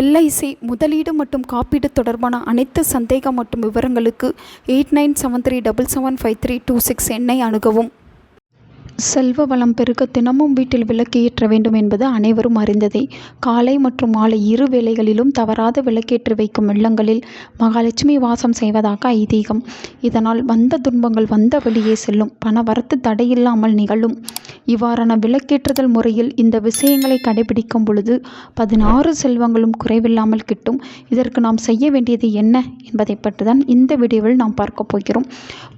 LIC முதலீடு மற்றும் காப்பீடு தொடர்பான அனைத்து சந்தேகம் மற்றும் விவரங்களுக்கு eight nine seven three double seven five three two six எண்ணை அணுகவும். செல்வ வளம் பெருக தினமும் வீட்டில் விளக்கு ஏற்ற வேண்டும் என்பது அனைவரும் அறிந்ததே. காலை மற்றும் மாலை இரு வேளைகளிலும் தவறாத விளக்கேற்றி வைக்கும் இல்லங்களில் மகாலட்சுமி வாசம் செய்வதாக ஐதீகம். இதனால் வந்த துன்பங்கள் வந்த வழியே செல்லும். பண வரத்து தடையில்லாமல் நிகழும். இவ்வாறான விளக்கேற்றுதல் முறையில் இந்த விஷயங்களை கடைபிடிக்கும் பொழுது பதினாறு செல்வங்களும் குறைவில்லாமல் கிட்டும். இதற்கு நாம் செய்ய வேண்டியது என்ன என்பதை பற்றி தான் இந்த வீடியோவில் நாம் பார்க்க போகிறோம்.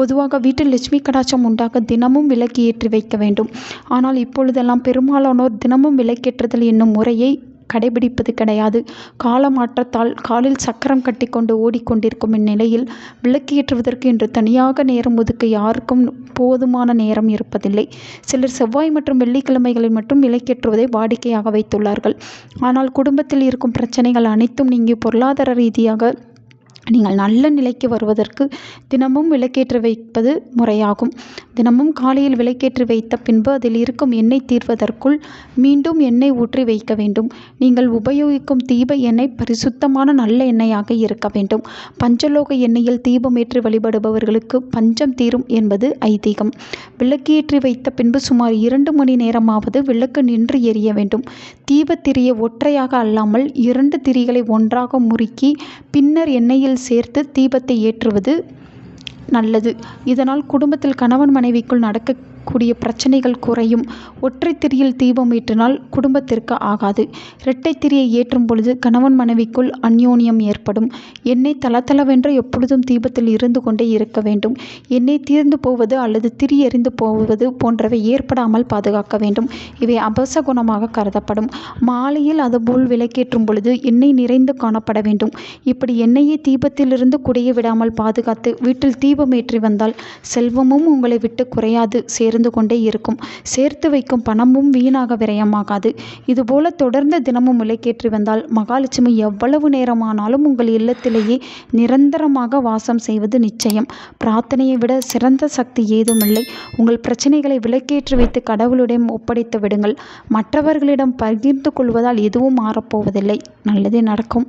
பொதுவாக வீட்டில் லட்சுமி கடாட்சம் உண்டாக தினமும் விளக்கு ஏற்றி வைக்க வேண்டும். ஆனால் இப்பொழுதெல்லாம் பெரும்பாலானோர் தினமும் விளக்கேற்றுதல் என்னும் முறையை கடைபிடிப்பது கிடையாது. காலமாற்றத்தால் காலில் சக்கரம் கட்டிக்கொண்டு ஓடிக்கொண்டிருக்கும் இந்நிலையில் விளக்கேற்றுவதற்கு என்று தனியாக நேரம் ஒதுக்க யாருக்கும் போதுமான நேரம் இருப்பதில்லை. சிலர் செவ்வாய் மற்றும் வெள்ளிக்கிழமைகளில் மட்டும் விளக்கேற்றுவதை வாடிக்கையாக வைத்துள்ளார்கள். ஆனால் குடும்பத்தில் இருக்கும் பிரச்சனைகள் அனைத்தும் நீங்கி பொருளாதார ரீதியாக நீங்கள் நல்ல நிலைக்கு வருவதற்கு தினமும் விளக்கேற்றி வைப்பது முறையாகும். தினமும் காலையில் விளக்கேற்றி வைத்த பின்பு அதில் இருக்கும் எண்ணெய் தீர்வதற்குள் மீண்டும் எண்ணெய் ஊற்றி வைக்க வேண்டும். நீங்கள் உபயோகிக்கும் தீப எண்ணெய் பரிசுத்தமான நல்ல எண்ணெயாக இருக்க வேண்டும். பஞ்சலோக எண்ணெயில் தீபமேற்றி வழிபடுபவர்களுக்கு பஞ்சம் தீரும் என்பது ஐதீகம். விளக்கேற்றி வைத்த பின்பு சுமார் இரண்டு மணி நேரமாவது விளக்கு நின்று எரிய வேண்டும். தீபத்திரியை ஒற்றையாக அல்லாமல் இரண்டு திரிகளை ஒன்றாக முறுக்கி பின்னர் எண்ணெயில் சேர்த்து தீபத்தை ஏற்றுவது நல்லது. இதனால் குடும்பத்தில் கணவன் மனைவிக்குள் நடக்க கூடிய பிரச்சனைகள் குறையும். ஒற்றை திரியில் தீபம் ஏற்றினால் குடும்பத்திற்கு ஆகாது. இரட்டை திரியை ஏற்றும் பொழுது கணவன் மனைவிக்குள் அந்யோன்யம் ஏற்படும். எண்ணெய் தளதளவென்று எப்பொழுதும் தீபத்தில் இருந்து கொண்டே இருக்க வேண்டும். எண்ணெய் தீர்ந்து போவது அல்லது திரி எரிந்து போவது போன்றவை ஏற்படாமல் பாதுகாக்க வேண்டும். இவை அபச குணமாக கருதப்படும். மாலையில் அதுபோல் விளக்கேற்றும் பொழுது எண்ணெய் நிறைந்து காணப்பட வேண்டும். இப்படி எண்ணெயை தீபத்திலிருந்து குடைய விடாமல் பாதுகாத்து வீட்டில் தீபம் ஏற்றி வந்தால் செல்வமும் உங்களை விட்டு குறையாது. சேர்ந்து கொண்டே இருக்கும். சேர்த்து வைக்கும் பணமும் வீணாக விரயமாகாது. இதுபோல தொடர்ந்து தினமும் விலைக்கேற்றி வந்தால் மகாலட்சுமி எவ்வளவு நேரமானாலும் உங்கள் இல்லத்திலேயே நிரந்தரமாக வாசம் செய்வது நிச்சயம். பிரார்த்தனையை விட சிறந்த சக்தி ஏதுமில்லை உங்கள் பிரச்சனைகளை விலக்கேற்றி வைத்து கடவுளிடம் ஒப்படைத்து விடுங்கள். மற்றவர்களிடம் பகிர்ந்து கொள்வதால் எதுவும் மாறப்போவதில்லை. நல்லதே நடக்கும்.